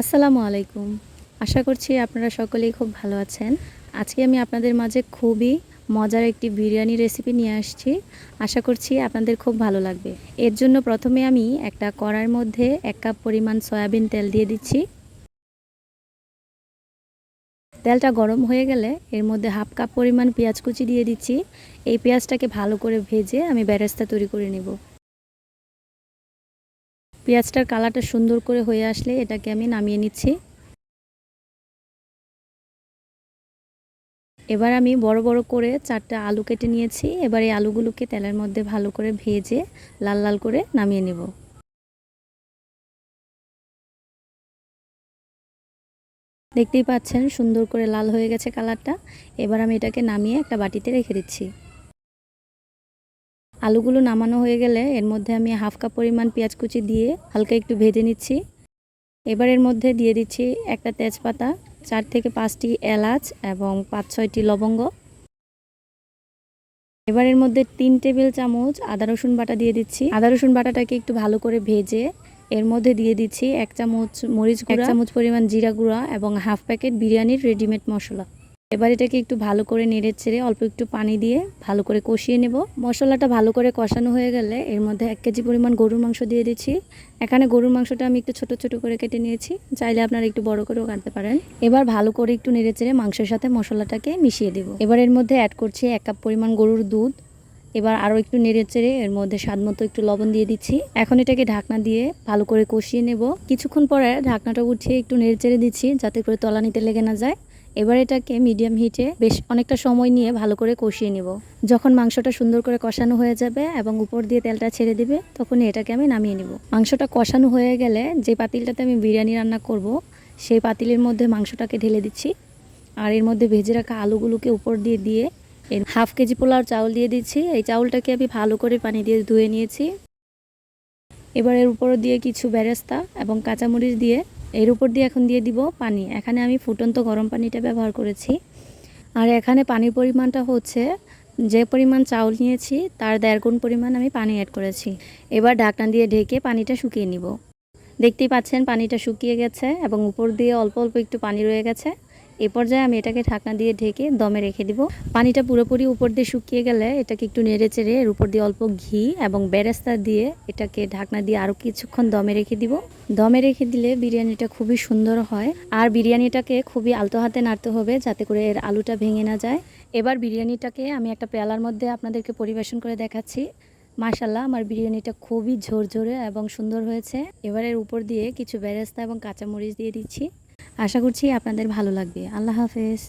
আসসালামু আলাইকুম। আশা করছি আপনারা সকলেই খুব ভালো আছেন। আজকে আমি আপনাদের মাঝে খুবই মজার একটি বিরিয়ানি রেসিপি নিয়ে আসছি। আশা করছি আপনাদের খুব ভালো লাগবে। এর জন্য প্রথমে আমি একটা কড়ার মধ্যে এক কাপ পরিমাণ সয়াবিন তেল দিয়ে দিচ্ছি। তেলটা গরম হয়ে গেলে এর মধ্যে হাফ কাপ পরিমাণ পেঁয়াজ কুচি দিয়ে দিচ্ছি। এই পেঁয়াজটাকে ভালো করে ভেজে আমি বেরেস্তা তৈরি করে নেব। পেঁয়াজটার কালারটা সুন্দর করে হয়ে আসলে এটাকে আমি নামিয়ে নিচ্ছি। এবার আমি বড় বড় করে চারটা আলু কেটে নিয়েছি। এবার এই আলুগুলোকে তেলের মধ্যে ভালো করে ভেজে লাল লাল করে নামিয়ে নেব। দেখতেই পাচ্ছেন সুন্দর করে লাল হয়ে গেছে কালারটা। এবার আমি এটাকে নামিয়ে একটা বাটিতে রেখে দিচ্ছি। আলুগুলো নামানো হয়ে গেলে এর মধ্যে আমি হাফ কাপ পরিমাণ পেঁয়াজ কুচি দিয়ে হালকা একটু ভেজে নিচ্ছি। এবার এর মধ্যে দিয়ে দিচ্ছি একটা তেজপাতা চার থেকে পাঁচটি এলাচ এবং পাঁচ ছয়টি লবঙ্গ। এবার এর মধ্যে তিন টেবিল চামচ আদা রসুন বাটা দিয়ে দিচ্ছি। আদা রসুন বাটাটাকে একটু ভালো করে ভেজে এর মধ্যে দিয়ে দিচ্ছি এক চামচ মরিচ গুঁড়া এক চামচ পরিমাণ জিরা গুঁড়া এবং হাফ প্যাকেট বিরিয়ানির রেডিমেড মশলা। এবার এটাকে একটু ভালো করে নেড়ে ছেড়ে অল্প একটু পানি দিয়ে ভালো করে কষিয়ে নেব। মশলাটা ভালো করে কষানো হয়ে গেলে এর মধ্যে এক কেজি পরিমাণ গরুর মাংস দিয়ে দিচ্ছি। এখানে গরুর মাংসটা আমি একটু ছোট ছোট করে কেটে নিয়েছি। চাইলে আপনারা একটু বড় করেও কাটতে পারেন। এবার ভালো করে একটু নেড়ে চেড়ে মাংসের সাথে মশলাটাকে মিশিয়ে দেব। এবার এর মধ্যে অ্যাড করছি এক কাপ পরিমাণ গরুর দুধ। এবার আরও একটু নেড়ে চেড়ে এর মধ্যে স্বাদ মতো একটু লবণ দিয়ে দিচ্ছি। এখন এটাকে ঢাকনা দিয়ে ভালো করে কষিয়ে নেব। কিছুক্ষণ পরে ঢাকনাটা উঠিয়ে একটু নেড়ে চেড়ে দিচ্ছি যাতে করে তলানিতে লেগে না যায়। এবার এটাকে মিডিয়াম হিটে বেশ অনেকটা সময় নিয়ে ভালো করে কষিয়ে নেব। যখন মাংসটা সুন্দর করে কষানো হয়ে যাবে এবং উপর দিয়ে তেলটা ছেড়ে দিবে তখন এটাকে আমি নামিয়ে নেব। মাংসটা কষানো হয়ে গেলে যে পাতিলটাতে আমি বিরিয়ানি রান্না করব, সেই পাতিলের মধ্যে মাংসটাকে ঢেলে দিচ্ছি। আর এর মধ্যে ভেজে রাখা আলুগুলোকে উপর দিয়ে দিয়ে এর হাফ কেজি পোলাও চাউল দিয়ে দিচ্ছি। এই চাউলটাকে আমি ভালো করে পানি দিয়ে ধুয়ে নিয়েছি। এবার এর উপর দিয়ে কিছু বেরেস্তা এবং কাঁচামরিচ দিয়ে এর উপর দিয়ে এখন দিয়ে দিব পানি। এখানে আমি ফুটন্ত গরম পানিটা ব্যবহার করেছি। আর এখানে পানির পরিমাণটা হচ্ছে, যে পরিমাণ চাউল নিয়েছি, তার দেড় গুণ পরিমাণ আমি পানি অ্যাড করেছি। এবার ঢাকনা দিয়ে ঢেকে পানিটা শুকিয়ে নিব। দেখতেই পাচ্ছেন, পানিটা শুকিয়ে গেছে এবং উপর দিয়ে অল্প অল্প একটু পানি রয়ে গেছে। এ পর্যায়ে আমি এটাকে ঢাকনা দিয়ে ঢেকে দমে রেখে দিব। পানিটা পুরোপুরি উপর দিয়ে শুকিয়ে গেলে এটাকে একটু নেড়ে চেড়ে এর উপর দিয়ে অল্প ঘি এবং বেরেস্তা দিয়ে এটাকে ঢাকনা দিয়ে আরও কিছুক্ষণ দমে রেখে দিব। দমে রেখে দিলে বিরিয়ানিটা খুবই সুন্দর হয় আর বিরিয়ানিটাকে খুবই আলতো হাতে নাড়তে হবে যাতে করে এর আলুটা ভেঙে না যায়। এবার বিরিয়ানিটাকে আমি একটা পেয়ালার মধ্যে আপনাদেরকে পরিবেশন করে দেখাচ্ছি। মাশাল্লাহ আমার বিরিয়ানিটা খুবই ঝোরঝোরে এবং সুন্দর হয়েছে। এবারের উপর দিয়ে কিছু বেরেস্তা এবং কাঁচামরিচ দিয়ে দিচ্ছি। আশা করছি আপনাদের ভালো লাগবে। আল্লাহ হাফেজ।